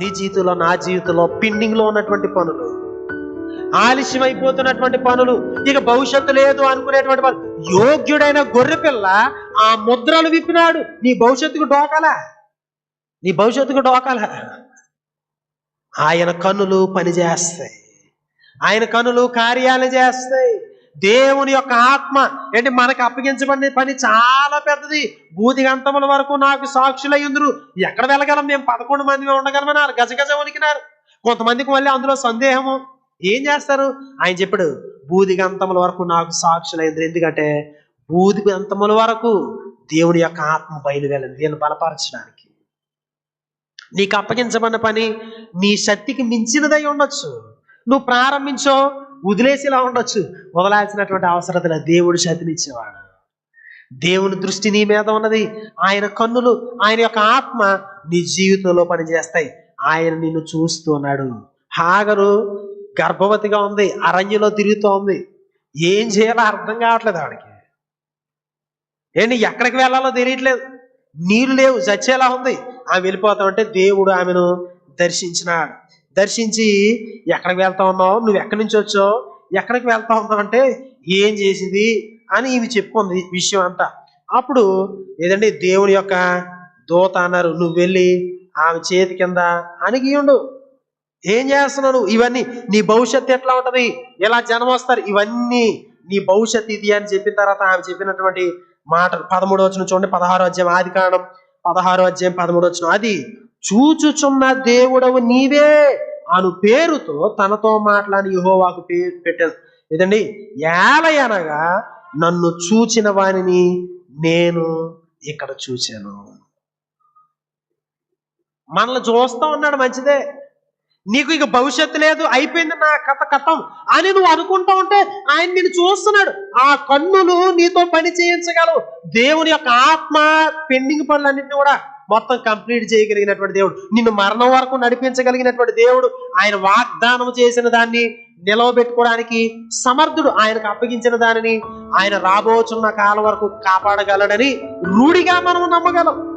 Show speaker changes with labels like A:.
A: నీ జీవితంలో నా జీవితంలో పెండింగ్ ఉన్నటువంటి పనులు ఆలస్యం అయిపోతున్నటువంటి పనులు ఇక భవిష్యత్తు లేదు అనుకునేటువంటి పనులు. యోగ్యుడైన గొర్రె పిల్ల ఆ ముద్రలు విప్పినాడు. నీ భవిష్యత్తుకు డోకాలా? నీ భవిష్యత్తుకు డోకాలా? ఆయన కన్నులు పనిచేస్తాయి. ఆయన కనులు కార్యాలు చేస్తాయి. దేవుని యొక్క ఆత్మ. ఏంటి? మనకు అప్పగించబడిన పని చాలా పెద్దది. భూతిగంతముల వరకు నాకు సాక్షులు ఉందరు ఎక్కడ వెళ్ళగలం? మేము పదకొండు మంది ఉండగలమన్నారు గజగజ వణికినారు కొంతమందికి మళ్ళీ అందులో సందేహము. ఏం చేస్తారు? ఆయన చెప్పాడు భూదిగంతముల వరకు నాకు సాక్షులైంది ఎందుకంటే భూదిగంతముల వరకు దేవుని యొక్క ఆత్మ బయలుదేరింది. నేను బలపరచడానికి. నీకు అప్పగించబడిన పని నీ శక్తికి మించినదై ఉండొచ్చు. నువ్వు ప్రారంభించో వదిలేసేలా ఉండొచ్చు. వదలాల్సినటువంటి అవసరత దేవుడు శక్తినిచ్చేవాడు దేవుని దృష్టి నీ మీద ఉన్నది. ఆయన కన్నులు ఆయన యొక్క ఆత్మ నీ జీవితంలో పనిచేస్తాయి. ఆయన నిన్ను చూస్తున్నాడు. హాగరు గర్భవతిగా ఉంది అరణ్యలో తిరుగుతూ ఉంది. ఏం చేయాలో అర్థం కావట్లేదు ఆవిడకి. ఏంటి ఎక్కడికి వెళ్ళాలో తెలియట్లేదు. నీళ్ళు లేవు చచ్చేలా ఉంది. ఆమె వెళ్ళిపోతామంటే దేవుడు ఆమెను దర్శించినాడు. దర్శించి ఎక్కడికి వెళ్తా ఉన్నావు? నువ్వు ఎక్కడి నుంచి వచ్చావు? ఎక్కడికి వెళ్తా ఉన్నావు అంటే ఏం చేసింది అని ఇవి చెప్పుకుంది విషయం అంతా. అప్పుడు ఏదండి దేవుని యొక్క దూత అన్నారు నువ్వు వెళ్ళి ఆమె చేతి కింద అణిగియుండు ఏం చేస్తున్నావు ఇవన్నీ నీ భవిష్యత్తు ఎట్లా ఉంటది? ఎలా జనం వస్తారు? ఇవన్నీ నీ భవిష్యత్ ఇది అని చెప్పిన తర్వాత ఆమె చెప్పినటువంటి మాటలు పదమూడు వచ్చిన చూడండి పదహారో అధ్యాయం ఆది కారణం పదహారో అధ్యాయం పదమూడు వచ్చిన అది చూచుచున్న దేవుడవు నీవే అను పేరుతో తనతో మాట్లాడి యెహోవాకు పేరు పెట్టాను. ఇదండి ఏలయనగా నన్ను చూచిన వానిని నేను ఇక్కడ చూశాను మనల్ని చూస్తా ఉన్నాడు మంచిదే. నీకు ఇక భవిష్యత్తు లేదు అయిపోయింది నా కథ కథం అని నువ్వు అనుకుంటా ఉంటే ఆయన నిన్ను చూస్తున్నాడు. ఆ కన్నులు నీతో పని చేయించగలవు. దేవుని యొక్క ఆత్మ పెండింగ్ పనులన్నింటినీ కూడా మొత్తం కంప్లీట్ చేయగలిగినటువంటి దేవుడు. నిన్ను మరణం వరకు నడిపించగలిగినటువంటి దేవుడు ఆయన వాగ్దానం చేసిన దాన్ని నిలవబెట్టుకోవడానికి సమర్థుడు ఆయనకు అప్పగించిన దానిని ఆయన రాబోచున్న కాలం వరకు కాపాడగలడని రూఢిగా మనం నమ్మగలం.